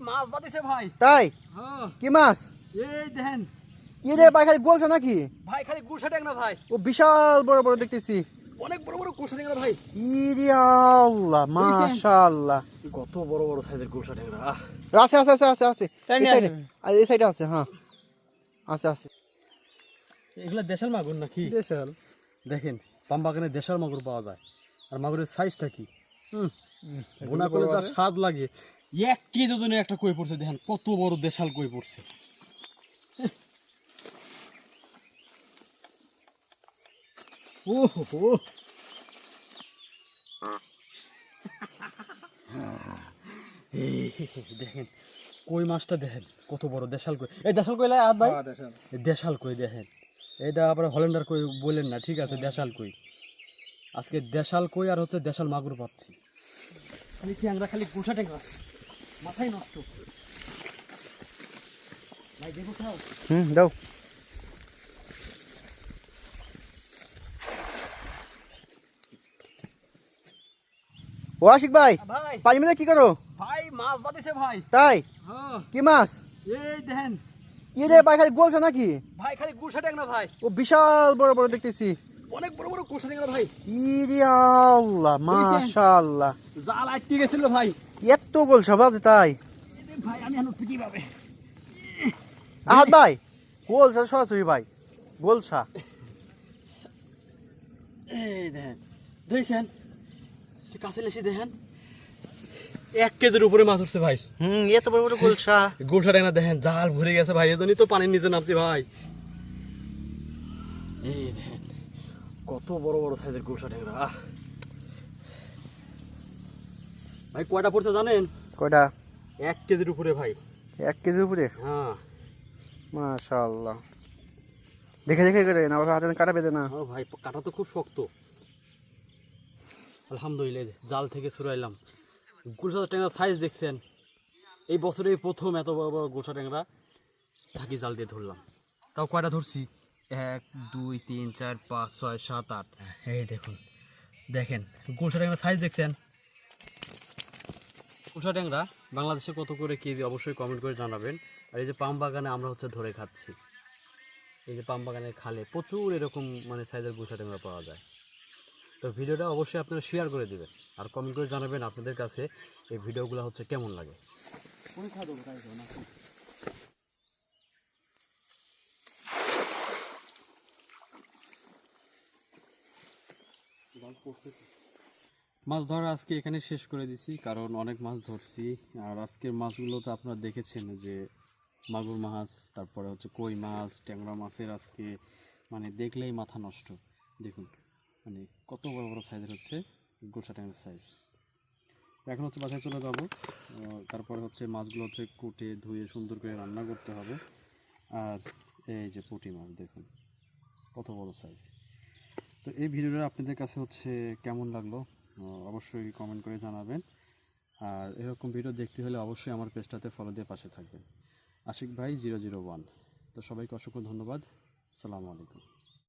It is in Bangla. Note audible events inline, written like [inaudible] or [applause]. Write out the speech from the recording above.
মাছ বাদিছে ভাই। তাই? হ্যাঁ। কি মাছ? এই দেখেন। কি রে ভাই খালি গোলছে নাকি? ভাই খালি গুলশা ট্যাংরা ভাই। ও বিশাল বড় বড় দেখতেছি। অনেক বড় বড় গুলশা ট্যাংরা ভাই। ইরি আল্লাহ মাশাআল্লাহ। কত বড় বড় সাইজের গুলশা ট্যাংরা আহ, আছে আছে আছে আছে আছে। এই সাইডে। আর এই সাইডে আছে হ্যাঁ। আছে আছে। এগুলা দেশাল মাগুর নাকি? বিশাল দেখেন পামবাগানে দেশাল মাগুর পাওয়া যায়। আর মাগুরের সাইজটা কি? হুম। বোনা করলে যা স্বাদ লাগে। এক কেজি ওজনে একটা কই পড়ছে দেখেন কত বড় দেশাল কই পড়ছে। [laughs] ও হো। [laughs] দেখেন কই মাছটা দেখেন কত বড় দেশাল কই। এই দেশাল কই লাই ভাই? এই দেশাল কই দেখেন। এটা আবার হল্যান্ডার কই বলেন না ঠিক আছে দেশাল কই। আজকে দেশাল কই আর হচ্ছে দেশাল মাগুর পাচ্ছি। খালি ট্যাংরা খালি গোসা ট্যাংরা মাথায় নষ্ট। ভাই দেখো খাও। হুম দাও। ও আশিক ভাই পানি মেলে কি করো? ভাই মাছ বাদিছে ভাই। তাই? হ্যাঁ। কি মাছ? এই দেখেন। কি রে ভাই খালি গোলছে নাকি? ভাই খালি গোসা ট্যাংরা ভাই। ও বিশাল বড় বড় দেখতেছি। অনেক বড় বড় ট্যাংরা ভাই। ইরি আল্লাহ মাশাআল্লাহ। জাল আটকে গেছিল ভাই। এত তাই? ভাই আমি এখন পিটি পাবে আহাত ভাই গোলসা সরাসরি ভাই গোলসা এই দেখেন দেখছেন সে কাছে লেসে দেখেন এক কেজির উপরে মাছ উঠছে ভাই। হুম এত বড় বড় গোলসা ট্যাংরা দেখেন জাল ভরে গেছে ভাই এজন্যই তো পানির নিচে নামছি ভাই। এই দেখেন কত বড় বড় সাইজের গোসা ট্যাংরা আহ। ভাই কয়টা পড়ছে জানেন? কয়টা? এক কেজির উপরে ভাই। এক কেজির উপরে? হ্যাঁ। মাশাআল্লাহ। দেখে দেখে করে না আবার হাতে কাটা পেতে না? ও ভাই কাটা তো খুব শক্ত। আলহামদুলিল্লাহ জাল থেকে ছুড়াইলাম গুলশা ট্যাংরা সাইজ দেখছেন? এই বছরে প্রথম এত বড় বড় গুলশা ট্যাংরা থাকি জাল দিয়ে ধরলাম। তাও কয়টা ধরছি? এক দুই তিন চার পাঁচ ছয় সাত আট। এই দেখুন দেখেন গুলশা ট্যাংরা সাইজ দেখছেন? গুলশা ট্যাংরা বাংলাদেশে কত করে কেজি? অবশ্যই কমেন্ট করে জানাবেন। আর এই যে পাম বাগানে আমরা হচ্ছে ধরে খাচ্ছি। এই যে পাম বাগানের খালে প্রচুর এরকম মানে সাইজের গুছা ট্যাংরা পাওয়া যায়। তো ভিডিওটা অবশ্যই আপনারা শেয়ার করে দিবেন। আর কমেন্ট করে জানাবেন আপনাদের কাছে এই ভিডিওগুলো হচ্ছে কেমন লাগে। মাছ ধরা আজকে এখানে শেষ করে দিছি, কারণ অনেক মাছ ধরছি। আর আজকের মাছগুলো তো আপনারা দেখেছেন যে মাগুর মাছ, তারপরে হচ্ছে কই মাছ, ট্যাংরা মাছের আজকে মানে দেখলেই মাথা নষ্ট। দেখুন মানে কত বড় বড় সাইজের হচ্ছে গোলসা ট্যাংরার সাইজ এখন হচ্ছে বাসায় চলে যাব। তারপরে হচ্ছে মাছগুলো হচ্ছে কুটে, ধুয়ে, সুন্দর করে রান্না করতে হবে। আর এই যে পুঁটি মাছ, দেখুন, কত বড় সাইজ তো এই ভিডিওটা আপনাদের কাছে হচ্ছে কেমন লাগল? অবশ্যই কমেন্ট করে জানাবেন। আর এরকম ভিডিও দেখতে হলে অবশ্যই আমার পেজটাতে ফলো দিয়ে পাশে থাকবেন। আশিক ভাই জিরো জিরো ওয়ান তো সবাইকে অসংখ্য ধন্যবাদ। সালামু আলাইকুম।